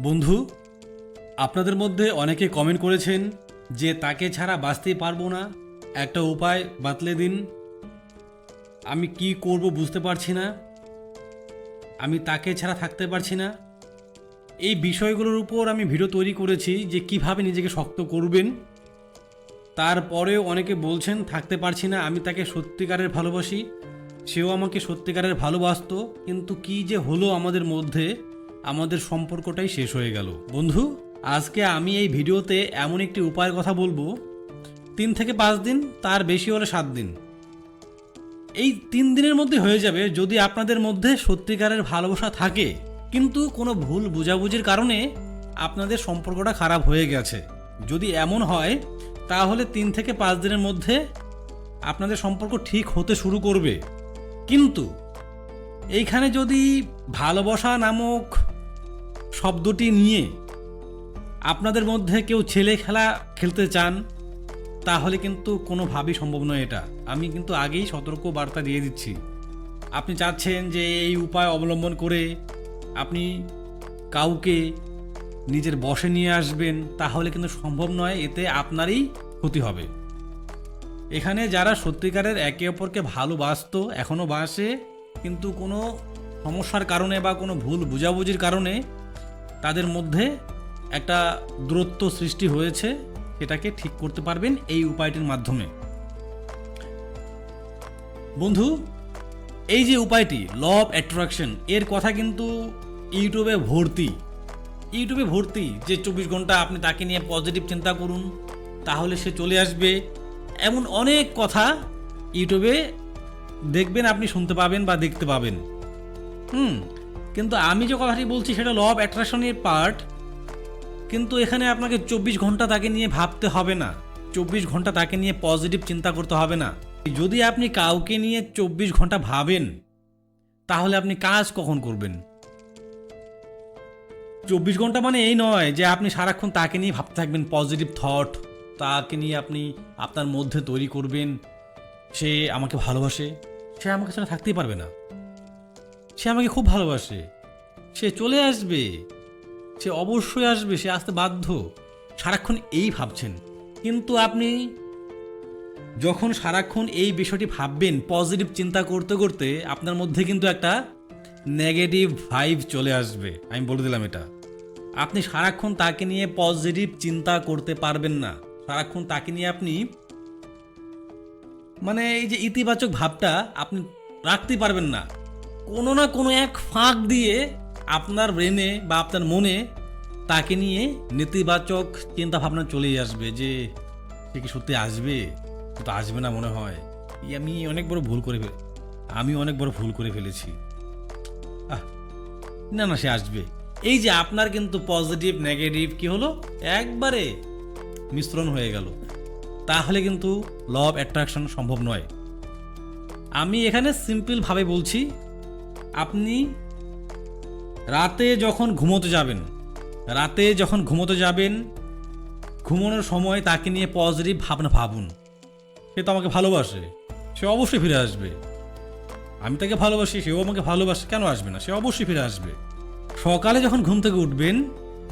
বন্ধু, আপনাদের মধ্যে অনেকে কমেন্ট করেছেন যে তাকে ছাড়া বাঁচতেই পারব না। একটা উপায় বাতলে দিন। আমি কি করব বুঝতে পারছি না। আমি তাকে ছাড়া থাকতে পারছি না। এই বিষয়গুলোর উপর আমি ভিডিও তৈরি করেছি যে কীভাবে নিজেকে শক্ত করবেন। তারপরেও অনেকে বলছেন, থাকতে পারছি না, আমি তাকে সত্যিকারের ভালোবাসি। সেও আমাকে সত্যিকারের ভালোবাসতো। কিন্তু কি যে হলো আমাদের মধ্যে আমাদের সম্পর্কটাই শেষ হয়ে গেল। বন্ধু, আজকে আমি এই ভিডিওতে এমন একটি উপায়ের কথা বলব। তিন থেকে পাঁচ দিন, তার বেশি হলে সাত দিন। এই তিন দিনের মধ্যে হয়ে যাবে যদি আপনাদের মধ্যে সত্যিকারের ভালোবাসা থাকে। কিন্তু কোনো ভুল বোঝাবুঝির কারণে আপনাদের সম্পর্কটা খারাপ হয়ে গেছে। যদি এমন হয়, তাহলে তিন থেকে পাঁচ দিনের মধ্যে আপনাদের সম্পর্ক ঠিক হতে শুরু করবে। কিন্তু এইখানে যদি ভালোবাসা নামক শব্দটি নিয়ে আপনাদের মধ্যে কেউ ছেলে খেলা খেলতে চান, তাহলে কিন্তু কোনোভাবেই সম্ভব নয় এটা। আমি কিন্তু আগেই সতর্ক বার্তা দিয়ে দিচ্ছি। আপনি চাচ্ছেন যে এই উপায় অবলম্বন করে আপনি কাউকে নিজের বসে নিয়ে আসবেন, তাহলে কিন্তু সম্ভব নয়, এতে আপনারই ক্ষতি হবে। এখানে যারা সত্যিকারের একে অপরকে ভালোবাসত এখনও বাসে, কিন্তু কোনো সমস্যার কারণে বা কোনো ভুল বুঝাবুঝির কারণে তাদের মধ্যে একটা দূরত্ব সৃষ্টি হয়েছে, সেটাকে ঠিক করতে পারবেন এই উপায়টির মাধ্যমে। বন্ধু, এই যে উপায়টি ল অফ অ্যাট্রাকশন এর কথা কিন্তু ইউটিউবে ভর্তি। ইউটিউবে ভর্তি, যে চব্বিশ ঘণ্টা আপনি তাকে নিয়ে পজিটিভ চিন্তা করুন, তাহলে সে চলে আসবে। এমন অনেক কথা ইউটিউবে দেখবেন, আপনি শুনতে পাবেন বা দেখতে পাবেন। হুম কিন্তু আমি যে কথাটি বলছি সেটা ল অফ অ্যাট্রাকশনের পার্ট কিন্তু এখানে আপনাকে চব্বিশ ঘণ্টা তাকে নিয়ে ভাবতে হবে না। চব্বিশ ঘণ্টা তাকে নিয়ে পজিটিভ চিন্তা করতে হবে না। যদি আপনি কাউকে নিয়ে চব্বিশ ঘণ্টা ভাবেন, তাহলে আপনি কাজ কখন করবেন? চব্বিশ ঘণ্টা মানে এই নয় যে আপনি সারাক্ষণ তাকে নিয়ে ভাবতে থাকবেন পজিটিভ থট তাকে নিয়ে আপনি আপনার মধ্যে তৈরি করবেন। সে আমাকে ভালোবাসে, সে আমাকে ছাড়া থাকতেই পারবে না। সে আমাকে খুব ভালোবাসে। সে চলে আসবে। সে অবশ্যই আসবে, সে আসতে বাধ্য। সারাক্ষণ এই ভাবছেন। কিন্তু আপনি যখন সারাক্ষণ এই বিষয়টি ভাববেন পজিটিভ চিন্তা করতে করতে আপনার মধ্যে কিন্তু একটা নেগেটিভ ভাইব চলে আসবে। আমি বলে দিলাম এটা। আপনি সারাক্ষণ তাকে নিয়ে পজিটিভ চিন্তা করতে পারবেন না। সারাক্ষণ তাকে নিয়ে আপনি মানে এই যে ইতিবাচক ভাবটা আপনি রাখতে পারবেন না। কোনো না কোনো এক ফাঁক দিয়ে আপনার ব্রেনে বা আপনার মনে তাকে নিয়ে নেতিবাচক চিন্তা ভাবনা চলেই আসবে যে সে কি সত্যি আসবে? তো আসবে না মনে হয়। আমি অনেক বড় ভুল করে ফেলে আমি অনেক বড় ভুল করে ফেলেছি। আহ, না না সে আসবে। এই যে আপনার কিন্তু পজিটিভ নেগেটিভ কি হলো? একবারে মিশ্রণ হয়ে গেল। তাহলে কিন্তু ল অফ অ্যাট্রাকশন সম্ভব নয়। আমি এখানে সিম্পলভাবে বলছি আপনি রাতে যখন ঘুমোতে যাবেন, রাতে যখন ঘুমোতে যাবেন, ঘুমানোর সময় তাকে নিয়ে পজিটিভ ভাবনা ভাবুন। সে তো আমাকে ভালোবাসে, সে অবশ্যই ফিরে আসবে। আমি তাকে ভালোবাসি, সেও আমাকে ভালোবাসে, কেন আসবে না? সে অবশ্যই ফিরে আসবে। সকালে যখন ঘুম থেকে উঠবেন,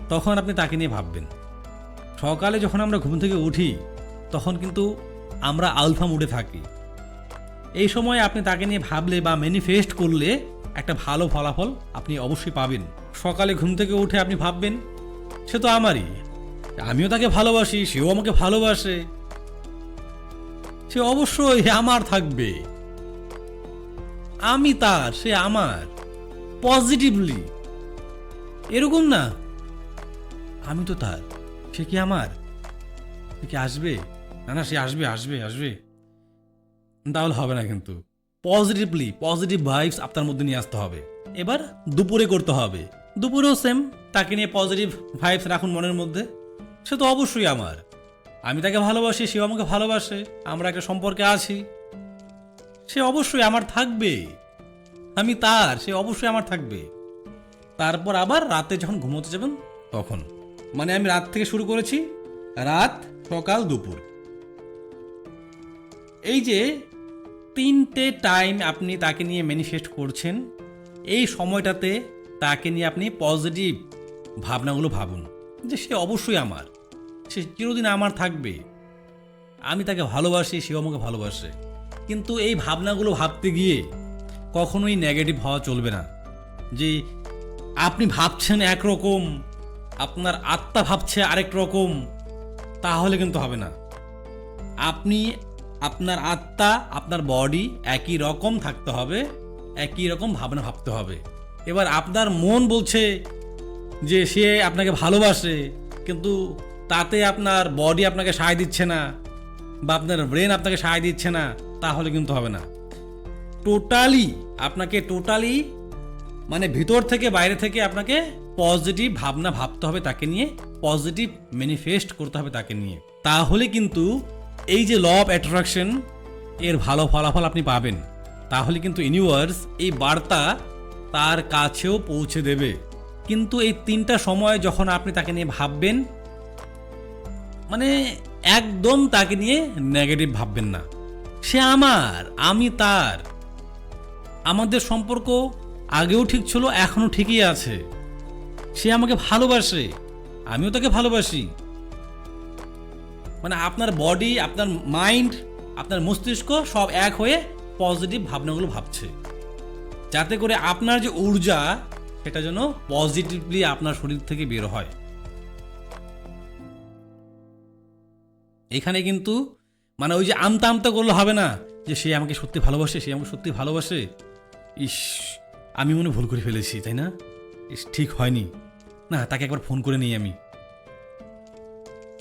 তখন আপনি তাকে নিয়ে ভাববেন। সকালে যখন আমরা ঘুম থেকে উঠি, তখন কিন্তু আমরা আলফা মুডে থাকি। এই সময় আপনি তাকে নিয়ে ভাবলে বা ম্যানিফেস্ট করলে একটা ভালো ফলাফল আপনি অবশ্যই পাবেন। সকালে ঘুম থেকে উঠে আপনি ভাববেন, সে তো আমারই। আমিও তাকে ভালোবাসি, সেও আমাকে ভালোবাসে। সে অবশ্যই আমার থাকবে। আমি তার, সে আমার। পজিটিভলি এরকম না। আমি তো তার। সে কি আমার? সে কি আসবে? না না, সে আসবে আসবে আসবে। তাহলে হবে না কিন্তু। পজিটিভলি পজিটিভ ভাইবস আপনার মধ্যে নিয়ে আসতে হবে। এবার দুপুরে করতে হবে। দুপুরেও সেম তাকে নিয়ে পজিটিভ ভাইবস রাখুন মনের মধ্যে। সে তো অবশ্যই আমার। আমি তাকে ভালোবাসি, সেও আমাকে ভালোবাসে, আমরা একটা সম্পর্কে আছি। সে অবশ্যই আমার থাকবে। আমি তার, সে অবশ্যই আমার থাকবে। তারপর আবার রাতে যখন ঘুমোতে যাবেন, তখন। মানে আমি রাত থেকে শুরু করেছি, রাত সকাল দুপুর। এই যে তিনটে টাইম আপনি তাকে নিয়ে ম্যানিফেস্ট করছেন, এই সময়টাতে তাকে নিয়ে আপনি পজিটিভ ভাবনাগুলো ভাবুন, যে সে অবশ্যই আমার, সে চিরদিন আমার থাকবে। আমি তাকে ভালোবাসি, সেও আমাকে ভালোবাসে। কিন্তু এই ভাবনাগুলো ভাবতে গিয়ে কখনোই নেগেটিভ হওয়া চলবে না, যে আপনি ভাবছেন একরকম, আপনার আত্মা ভাবছে আরেক রকম, তাহলে কিন্তু হবে না। আপনি আপনার আত্মা, আপনার বডি একই রকম থাকতে হবে, একই রকম ভাবনা ভাবতে হবে। এবার আপনার মন বলছে যে সে আপনাকে ভালোবাসে, কিন্তু তাতে আপনার বডি আপনাকে সায় দিচ্ছে না বা আপনার ব্রেন আপনাকে সায় দিচ্ছে না, তাহলে কিন্তু হবে না। টোটালি আপনাকে টোটালি মানে ভিতর থেকে বাইরে থেকে আপনাকে পজিটিভ ভাবনা ভাবতে হবে তাকে নিয়ে পজিটিভ ম্যানিফেস্ট করতে হবে তাকে নিয়ে। তাহলে কিন্তু এই যে ল অফ অ্যাট্রাকশন এর ভালো ফলাফল আপনি পাবেন। তাহলে কিন্তু ইউনিভার্স এই বার্তা তার কাছেও পৌঁছে দেবে। কিন্তু এই তিনটা সময় যখন আপনি তাকে নিয়ে ভাববেন মানে একদম তাকে নিয়ে নেগেটিভ ভাববেন না। সে আমার, আমি তার। আমাদের সম্পর্ক আগেও ঠিক ছিল, এখনও ঠিকই আছে। সে আমাকে ভালোবাসে, আমিও তাকে ভালোবাসি। মানে আপনার বডি আপনার মাইন্ড আপনার মস্তিষ্ক সব এক হয়ে পজিটিভ ভাবনাগুলো ভাবছে। যাতে করে আপনার যে ঊর্জা, সেটা যেন পজিটিভলি আপনার শরীর থেকে বের হয়। এখানে কিন্তু মানে ওই যে আমতা আমতা করলে হবে না, যে সে আমাকে সত্যি ভালোবাসে, সে আমাকে সত্যি ভালোবাসে। ইস, আমি মনে ভুল করে ফেলেছি, তাই না? ইস, ঠিক হয়নি। না, তাকে একবার ফোন করে নিই আমি।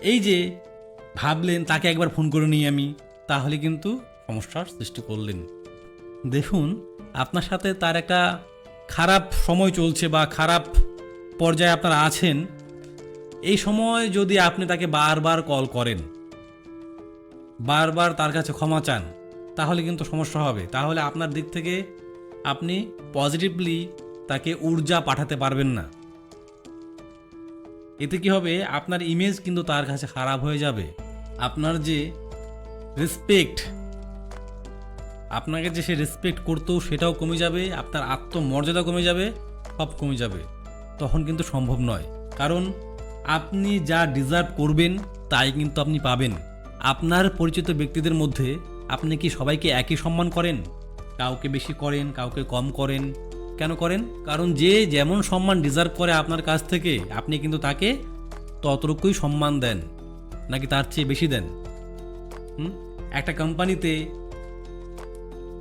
এই যে ভাবলেন, তাকে একবার ফোন করে নিই আমি। তাহলে কিন্তু সমস্যার সৃষ্টি করলেন। দেখুন, আপনার সাথে তার একটা খারাপ সময় চলছে বা খারাপ পর্যায়ে আপনারা আছেন। এই সময় যদি আপনি তাকে বারবার কল করেন, বারবার তার কাছে ক্ষমা চান, তাহলে কিন্তু সমস্যা হবে। তাহলে আপনার দিক থেকে আপনি পজিটিভলি তাকে ঊর্জা পাঠাতে পারবেন না। এতে কি হবে? আপনার ইমেজ কিন্তু তার কাছে খারাপ হয়ে যাবে। আপনার যে রেসপেক্ট আপনাকে যে সে রেসপেক্ট করতো সেটাও কমে যাবে, আপনার আত্মমর্যাদা কমে যাবে, সব কমে যাবে। তখন কিন্তু সম্ভব নয়। কারণ আপনি যা ডিজার্ভ করবেন, তাই কিন্তু আপনি পাবেন। আপনার পরিচিত ব্যক্তিদের মধ্যে আপনি কি সবাইকে একই সম্মান করেন? কাউকে বেশি করেন, কাউকে কম করেন? কেন করেন? কারণ যে যেমন সম্মান ডিজার্ভ করে আপনার কাছ থেকে, আপনি কিন্তু তাকে ততটুকুই সম্মান দেন, নাকি তার চেয়ে বেশি দেন? একটা কোম্পানিতে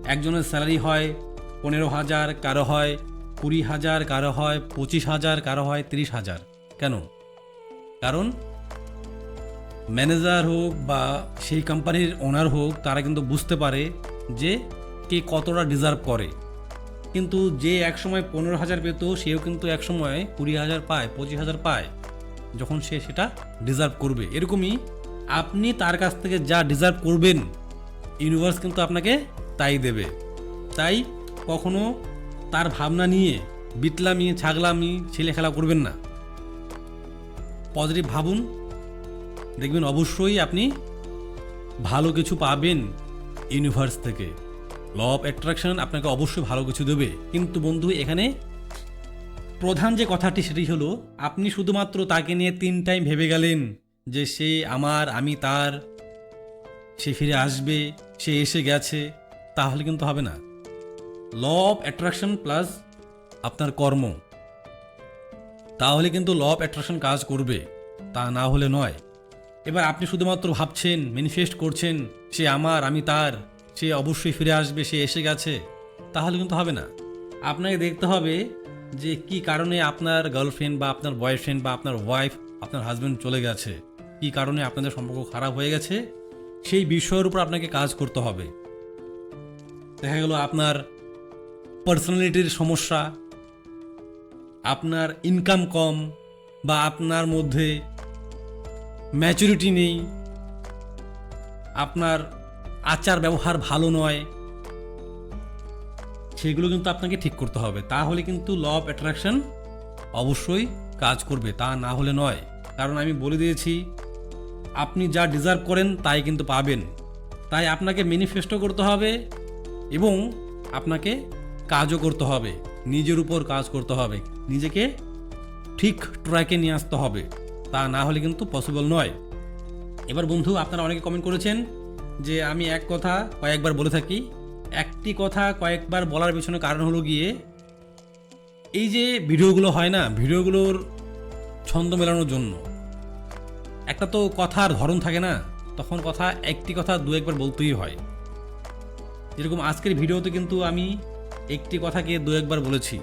একজনের স্যালারি হয় পনেরো হাজার, কারও হয় কুড়ি হাজার, কারও হয় পঁচিশ হাজার, কারও হয় তিরিশ হাজার। কেন? কারণ ম্যানেজার হোক বা সেই কোম্পানির ওনার হোক, তারা কিন্তু বুঝতে পারে যে কে কতটা ডিজার্ভ করে। কিন্তু যে একসময় পনেরো হাজার পেত, সেও কিন্তু একসময় কুড়ি হাজার পায়, পঁচিশ হাজার পায়, যখন সে সেটা ডিজার্ভ করবে। এরকমই আপনি তার কাছ থেকে যা ডিজার্ভ করবেন ইউনিভার্স কিন্তু আপনাকে তাই দেবে। তাই কখনো তার ভাবনা নিয়ে বিটলামি ছাগলামি, ছেলে খেলা করবেন না। পজিটিভ ভাবুন, দেখবেন অবশ্যই আপনি ভালো কিছু পাবেন ইউনিভার্স থেকে। ল অফ অ্যাট্রাকশন আপনাকে অবশ্যই ভালো কিছু দেবে। কিন্তু বন্ধু, এখানে প্রধান যে কথাটি সেটি হলো, আপনি শুধুমাত্র তাকে নিয়ে তিন টাইম ভেবে গেলেন যে সে আমার, আমি তার, সে ফিরে আসবে, সে এসে গেছে, তাহলে কিন্তু হবে না। ল অফ অ্যাট্রাকশন প্লাস আপনার কর্ম। তাহলে কিন্তু ল অফ অ্যাট্রাকশন কাজ করবে, তা না হলে নয়। এবার আপনি শুধুমাত্র ভাবছেন ম্যানিফেস্ট করছেন, সে আমার, আমি তার। সে অবশ্যই ফিরে আসবে, সে এসে গেছে। তাহলে কিন্তু হবে না। আপনাকে দেখতে হবে যে কি কারণে আপনার গার্লফ্রেন্ড বা আপনার বয়ফ্রেন্ড বা আপনার ওয়াইফ আপনার হাজব্যান্ড চলে গেছে। কি কারণে আপনাদের সম্পর্ক খারাপ হয়ে গেছে? সেই বিষয়ের উপর আপনাকে কাজ করতে হবে। দেখা গেল আপনার পার্সোনালিটির সমস্যা, আপনার ইনকাম কম বা আপনার মধ্যে ম্যাচুরিটি নেই, আপনার আচার ব্যবহার ভালো নয়, সেগুলো কিন্তু আপনাকে ঠিক করতে হবে। তাহলে কিন্তু ল অফ অ্যাট্রাকশন অবশ্যই কাজ করবে, তা না হলে নয়। কারণ আমি বলে দিয়েছি, আপনি যা ডিজার্ভ করেন তাই কিন্তু পাবেন। তাই আপনাকে ম্যানিফেস্টো করতে হবে এবং আপনাকে কাজও করতে হবে। নিজের উপর কাজ করতে হবে। নিজেকে ঠিক ট্র্যাকে নিয়ে আসতে হবে। তা না হলে কিন্তু পসিবল নয়। এবার বন্ধু, আপনারা অনেকে কমেন্ট করেছেন যে আমি এক কথা কয়েকবার বলে থাকি, একটি কথা কয়েকবার বলার পেছনে কারণ হলো গিয়ে এই যে ভিডিওগুলো হয় না, ভিডিওগুলোর ছন্দ মেলানোর জন্য, একটা তো কথার ধরন থাকে না, তখন কথা একটি কথা দু একবার বলতেই হয়। যেরকম আজকের ভিডিওতে কিন্তু আমি একটি কথাকে দু একবার বলেছি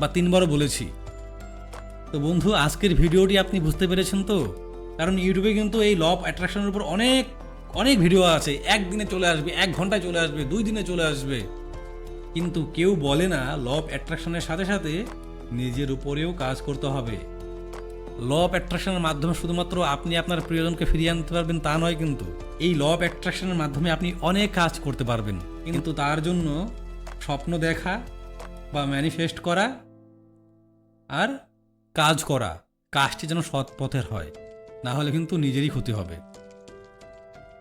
বা তিনবারও বলেছি। তো বন্ধু, আজকের ভিডিওটি আপনি বুঝতে পেরেছেন তো? কারণ ইউটিউবে কিন্তু এই লব অ্যাট্রাকশনের উপর অনেক অনেক ভিডিও আছে, একদিনে চলে আসবে, এক ঘন্টায় চলে আসবে, দুই দিনে চলে আসবে। কিন্তু কেউ বলে না লব অ্যাট্রাকশনের সাথে সাথে নিজের উপরেও কাজ করতে হবে। ল অফ অ্যাট্রাকশনের মাধ্যমে শুধুমাত্র আপনি আপনার প্রিয়জনকে ফিরিয়ে আনতে পারবেন তা নয় কিন্তু, এই ল অফ অ্যাট্রাকশনের মাধ্যমে আপনি অনেক কাজ করতে পারবেন। কিন্তু তার জন্য স্বপ্ন দেখা বা ম্যানিফেস্ট করা আর কাজ করা, কাজটি যেন সৎ পথের হয়, না হলে কিন্তু নিজেরই ক্ষতি হবে।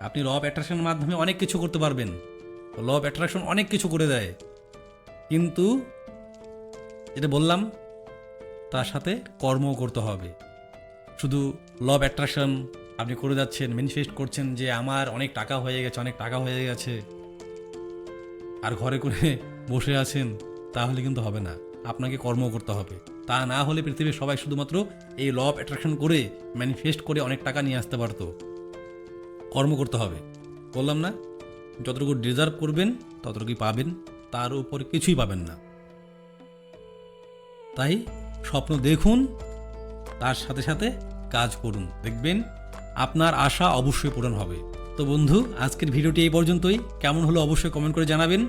আপনি ল অফ অ্যাট্রাকশনের মাধ্যমে অনেক কিছু করতে পারবেন। ল অফ অ্যাট্রাকশন অনেক কিছু করে দেয়। কিন্তু যেটা বললাম, তার সাথে কর্মও করতে হবে। শুধু লভ অ্যাট্রাকশন আপনি করে যাচ্ছেন ম্যানিফেস্ট করছেন যে আমার অনেক টাকা হয়ে গেছে, অনেক টাকা হয়ে গেছে। আর ঘরে করে বসে আছেন, তাহলে কিন্তু হবে না। আপনাকে কর্ম করতে হবে। তা না হলে পৃথিবীর সবাই শুধুমাত্র এই লভ অ্যাট্রাকশন করে ম্যানিফেস্ট করে অনেক টাকা নিয়ে আসতে পারতো। কর্ম করতে হবে। বললাম না। যতটুকু ডিজার্ভ করবেন, ততটুকুই পাবেন। তার উপর কিছুই পাবেন না। তাই স্বপ্ন দেখুন, তার সাথে সাথে কাজ করুন। দেখবেন আপনার আশা অবশ্যই পূরণ হবে। তো বন্ধু, আজকের ভিডিওটি এই পর্যন্তই। কেমন হলো অবশ্যই কমেন্ট করে জানাবেন।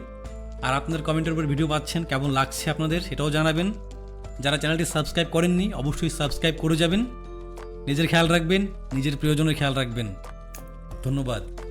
আর আপনার কমেন্টের উপর ভিডিও পাচ্ছেন, কেমন লাগছে আপনাদের সেটাও জানাবেন। যারা চ্যানেলটি সাবস্ক্রাইব করেননি, অবশ্যই সাবস্ক্রাইব করে যাবেন। নিজের খেয়াল রাখবেন, নিজের প্রিয়জনের খেয়াল রাখবেন। ধন্যবাদ।